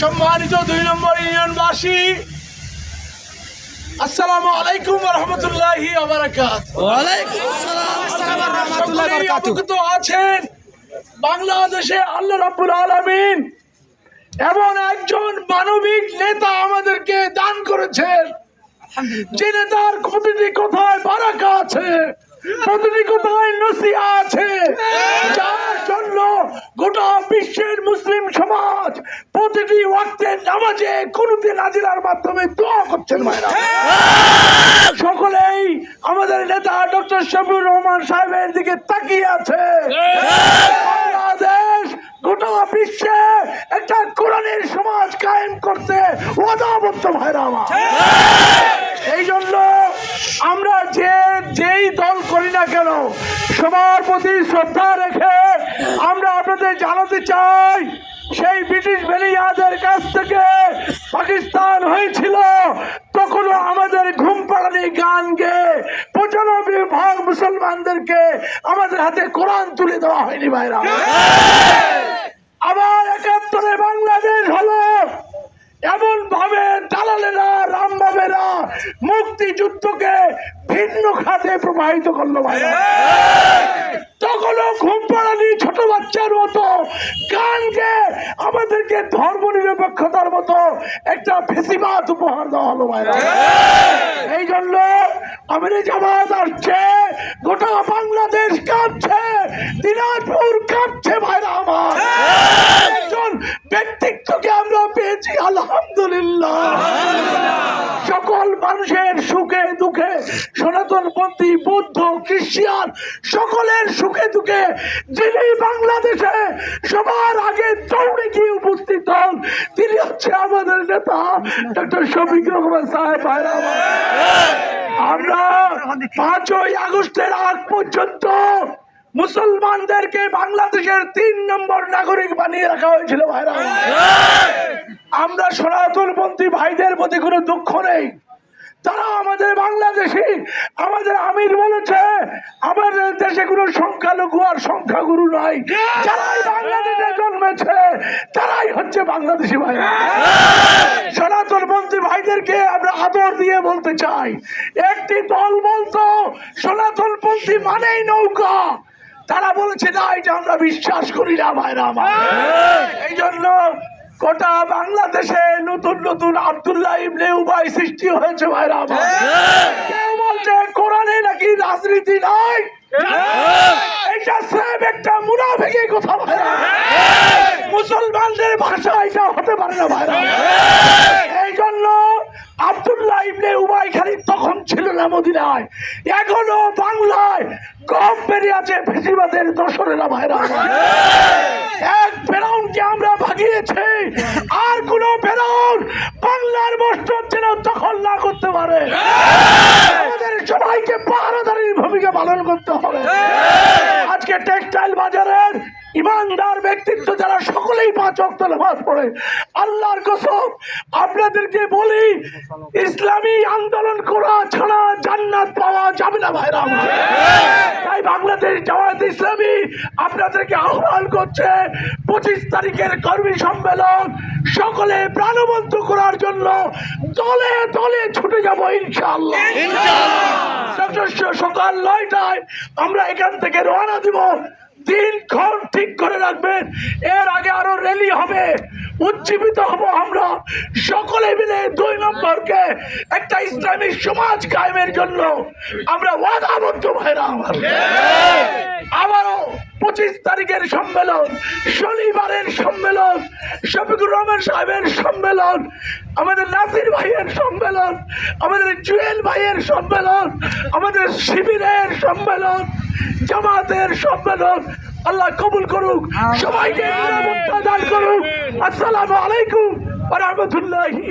সম্মানিত দুই নম্বর ইউনিয়নবাসী আসসালামু আলাইকুম রহমতুল্লাহি আছেন বাংলাদেশে আল্লাহ রাব্বুল আলামিন এমন একজন মানবিক নেতা আমাদেরকে দান করেছেন যে নেতার প্রতিটি কোথায় বারাকা আছে প্রতিটি কথায় নসিহা আছে। যার জন্য গোটা বিশ্বের মুসলিম সমাজ প্রতিটি ওয়াক্তের নামাজে কুনুতে নাজিরার মাধ্যমে দোয়া করছেন ভাইরা সকলেই আমাদের নেতা ডক্টর শফিউর রহমান সাহেবের দিকে তাকিয়ে আছে। বাংলাদেশ গোটা বিশ্বে একটা কোরআনের সমাজ কায়েম করতে ওয়াদাবদ্ধ ভাইরা আমার। এই জন্য আমরা যে যেই দল করি না কেন সবার প্রতি শ্রদ্ধা রেখে আমরা আপনাদের জানাতে চাই সেই ব্রিটিশ ভেলিয়াদের কাছ থেকে পাকিস্তান হয়েছিল, তখনও আমাদের ঘুম পাড়ানি গান গেয়ে পঁচানব্বই ভাগ মুসলমানদেরকে আমাদের হাতে কোরআন তুলে দেওয়া হয়নি ভাইরা। আবার একাত্তরে বাংলাদেশ হলো এমন ভাবে দালালেরা, রামবাবেরা মুক্তিযুদ্ধকে ভিন্ন খাতে প্রবাহিত করল ভাইরা। তখনও বাচ্চার মতো গানকে আমাদেরকে ধর্ম নিরপেক্ষতার মতো একটা ফেসিবাদ উপহার দেওয়া হলো ভাইরা। এই জন্য আমাদের জামাত আসছে, গোটা বাংলাদেশ কাঁপছে, দিনাজপুর কাঁপছে ভাইরা আমার। একজন ব্যক্তিত্বকে আমরা পেয়েছি, আলহামদুলিল্লাহ। সকল মানুষের সনাতনপন্থী বৌদ্ধ, খ্রিস্টান, সকলের সুখে দুঃখে যিনি বাংলাদেশে সবার আগে দৌড়ে গিয়ে উপস্থিত হন, তিনি হচ্ছে আমাদের নেতা ডক্টর শফিক রহমান সাহেব আমরা পাঁচই আগস্টের আগ পর্যন্ত মুসলমানদেরকে বাংলাদেশের তিন নম্বর নাগরিক বানিয়ে রাখা হয়েছিল, ভাইরা আমার। আমরা সনাতনপন্থী ভাইদের প্রতি কোনো দুঃখ নেই তারা আমাদের বাংলাদেশি। আমাদের আমির বলেছে আমাদের দেশে কোনো সংখ্যালঘু আর সংখ্যাগুরু নাই। যারাই বাংলাদেশে জন্মেছে তারাই হচ্ছে বাংলাদেশি ভাই। সনাতন সনাতনপন্থী ভাইদেরকে আমরা আদর দিয়ে বলতে চাই একটি দল বলতো সনাতন সনাতনপন্থী মানেই নৌকা। তারা বলেছে না এটা আমরা বিশ্বাস করি না ভাইরা আমার। এই জন্য গোটা বাংলাদেশে নতুন নতুন আব্দুল্লাহ ইবনে উবাই সৃষ্টি হয়েছে ভাইরা আমার। কেউ বলছে কোরআনে নাকি রাজনীতি নাই? এটা স্রেফ একটা মুনাফিকি কথা ভাইরা। মুসলমানদের ভাষা এটা হতে পারে না ভাইরা। এই জন্য আব্দুল্লাহ ইবনে উবাই খালি তখন ছিল না মদিনায়। এখনও বাংলায় বেরিয়ে আছে ফেসিবাদের ভাইরা। এক ফেরাউনকে আমরা ভাগিয়েছি, আর কোন ফেরাউন বাংলার মসজিদ যেন দখল না করতে পারে। আমাদের সবাইকে ভূমিকা পালন করতে হবে। আজকে টেক্সটাইল বাজারের ইমানদার ব্যক্তিত্ব যারা সকলেই পাঁচ অক্ত নামাজ পড়ে আল্লাহর কসম আপনাদেরকে বলি ইসলামী আন্দোলন করা ছাড়া জান্নাত পাওয়া যাবে না ভাইরা তাই বাংলাদেশ জামায়াত ইসলামী আপনাদেরকে আহ্বান করছে পঁচিশ তারিখের কর্মী সম্মেলন সকলে প্রাণবন্ত করার জন্য দলে দলে ছুটে যাব ইনশাআল্লাহ। সকাল- সকাল নয়টায় আমরা এখান থেকে রওনা দিব। দিনক্ষণ ঠিক করে রাখবেন। এর আগে আরও র্যালি হবে। উজ্জীবিত হব আমরা। সকলে মিলে দুই নম্বরকে একটা ইসলামী সমাজ কায়েমের জন্য আমরা ওয়াদাবদ্ধ ভাইরা আমার। পঁচিশ সম্মেলন, শনিবারের সম্মেলন, শফিকুর রহমান সাহেবের সম্মেলন, আমাদের নাসির ভাইয়ের সম্মেলন, আমাদের জুয়েল ভাইয়ের সম্মেলন, আমাদের শিবিরের সম্মেলন, জামাতের সম্মেলন। আল্লাহ কবুল করুক, সবাইকে দান করুক। আসসালামু আলাইকুম রহমতুল্লাহি